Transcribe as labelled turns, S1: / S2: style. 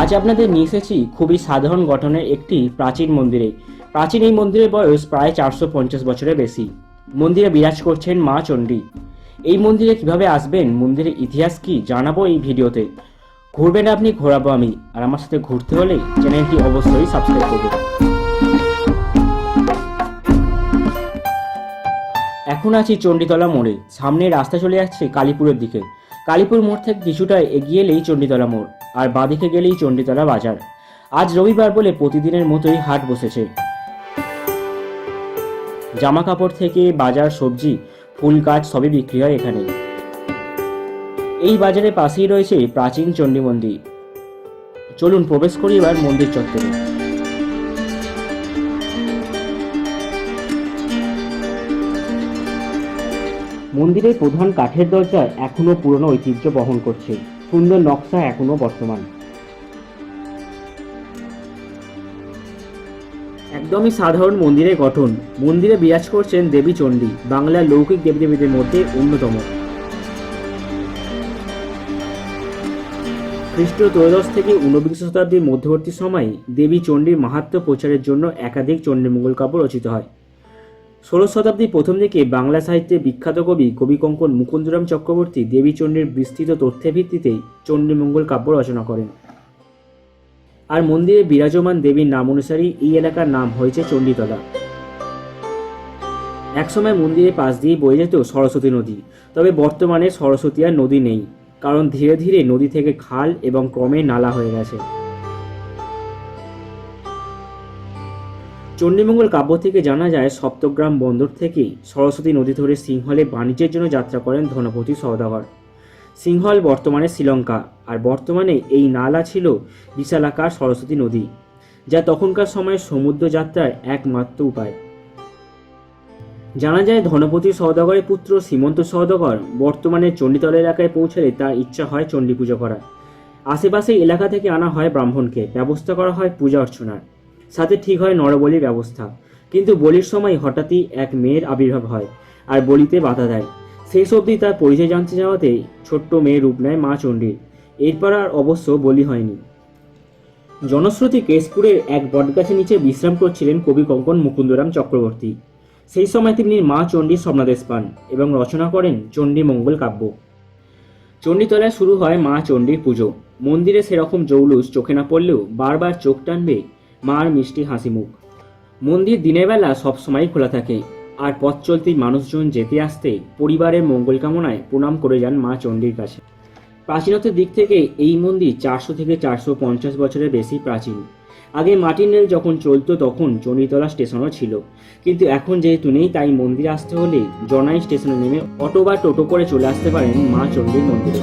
S1: আজ আপনাদের নিয়ে এসেছি খুবই সাধারণ গঠনের একটি প্রাচীন মন্দিরে। প্রাচীন এই মন্দিরের বয়স প্রায় চারশো পঞ্চাশ বছরের বেশি। মন্দিরে বিরাজ করছেন মা চণ্ডী। এই মন্দিরে কীভাবে আসবেন, মন্দিরের ইতিহাস কি, জানাব এই ভিডিওতে। ঘুরবেন আপনি, ঘোরাবো আমি। আর আমার সাথে ঘুরতে হলে চ্যানেলটি অবশ্যই সাবস্ক্রাইব করবেন। এখন আছি চণ্ডীতলা মোড়ে। সামনে রাস্তা চলে যাচ্ছে কালীপুরের দিকে। কালীপুর মোড় থেকে কিছুটা এগিয়ে এলেই চণ্ডীতলা মোড়। আর বাঁদিকে গেলেই চণ্ডীতলা বাজার। আজ রবিবার বলে প্রতিদিনের মতোই হাট বসেছে। জামা কাপড় থেকে বাজার সবজি, ফুল গাছ সবই বিক্রি হয় এখানে। এই বাজারের পাশেই রয়েছে প্রাচীন চণ্ডী মন্দির। চলুন প্রবেশ করি এবার মন্দির চত্বরে। মন্দিরের প্রধান কাঠের দরজা এখনও পুরনো ঐতিহ্য বহন করছে। সুন্দর নকশা এখনও বর্তমান। একদমই সাধারণ মন্দিরের গঠন। মন্দিরে বিরাজ করছেন দেবী চণ্ডী, বাংলার লৌকিক দেবদেবীদের মধ্যে অন্যতম। খ্রিস্ট ত্রয়োদশ থেকে ঊনবিংশ শতাব্দীর মধ্যবর্তী সময়ে দেবী চণ্ডীর মাহাত্ম্য প্রচারের জন্য একাধিক চণ্ডীমঙ্গল কাব্য রচিত হয়। ষোড়শ শতাব্দীর প্রথম দিকে বাংলা সাহিত্যে বিখ্যাত কবি কবিকঙ্কন মুকুন্দরাম চক্রবর্তী দেবী চণ্ডীর বিস্তৃত তথ্যের ভিত্তিতেই চণ্ডীমঙ্গল কাব্য রচনা করেন। আর মন্দিরে বিরাজমান দেবীর নাম অনুসারেই এই এলাকার নাম হয়েছে চণ্ডীতলা। একসময় মন্দিরের পাশ দিয়ে বয়ে যেত সরস্বতী নদী, তবে বর্তমানে সরস্বতী আর নদী নেই, কারণ ধীরে ধীরে নদী থেকে খাল এবং ক্রমে নালা হয়ে গেছে। চণ্ডীমঙ্গল কাব্য থেকে জানা যায়, সপ্তগ্রাম বন্দর থেকেই সরস্বতী নদী ধরে সিংহলে বাণিজ্যের জন্য যাত্রা করেন ধনপতি সওদাগর। সিংহল বর্তমানে শ্রীলঙ্কা, আর বর্তমানে এই নালা ছিল বিশালাকার সরস্বতী নদী, যা তখনকার সময়ে সমুদ্র যাত্রার একমাত্র উপায়। জানা যায়, ধনপতি সওদাগরের পুত্র সীমন্ত সওদাগর বর্তমানে চণ্ডীতলা এলাকায় পৌঁছালে তার ইচ্ছা হয় চণ্ডী পুজো করার। আশেপাশে এলাকা থেকে আনা হয় ব্রাহ্মণকে, ব্যবস্থা করা হয় পূজা অর্চনার। সাথে ঠিক হয় নরবলির ব্যবস্থা। কিন্তু বলির সময় হঠাৎই এক মেয়ের আবির্ভাব হয়, আর বলিতে বাধা দেয়। শেষ অবধি তার পরিচয় জানতে যাওয়াতে ছোট্ট মেয়ে রূপ নেয় মা চণ্ডীর। এরপর আর অবশ্য বলি হয়নি। জনশ্রুতি কেশপুরের এক বটগাছের নিচে বিশ্রাম করছিলেন কবি কঙ্কন মুকুন্দরাম চক্রবর্তী। সেই সময় তিনি মা চণ্ডীর স্বপ্নাদেশ পান এবং রচনা করেন চণ্ডী মঙ্গল কাব্য। চণ্ডীতলায় শুরু হয় মা চণ্ডীর পুজো। মন্দিরে সেরকম জৌলুস চোখে না পড়লেও বারবার চোখ টানবে মার মিষ্টি হাসি মুখ মন্দির দিনের বেলা সবসময় খোলা থাকে, আর পথ চলতি মানুষজন যেতে আসতে পরিবারের মঙ্গল কামনায় প্রণাম করে যান মা চণ্ডীর কাছে। প্রাচীনতার দিক থেকে এই মন্দির চারশো থেকে চারশো পঞ্চাশ বছরের বেশি প্রাচীন। আগে মাটির রেল যখন চলতো তখন চণ্ডীতলা স্টেশনও ছিল। কিন্তু এখন যেহেতু নেই, তাই মন্দির আসতে হলে জনাই স্টেশনে নেমে অটো বা টোটো করে চলে আসতে পারেন মা চণ্ডীর মন্দিরে।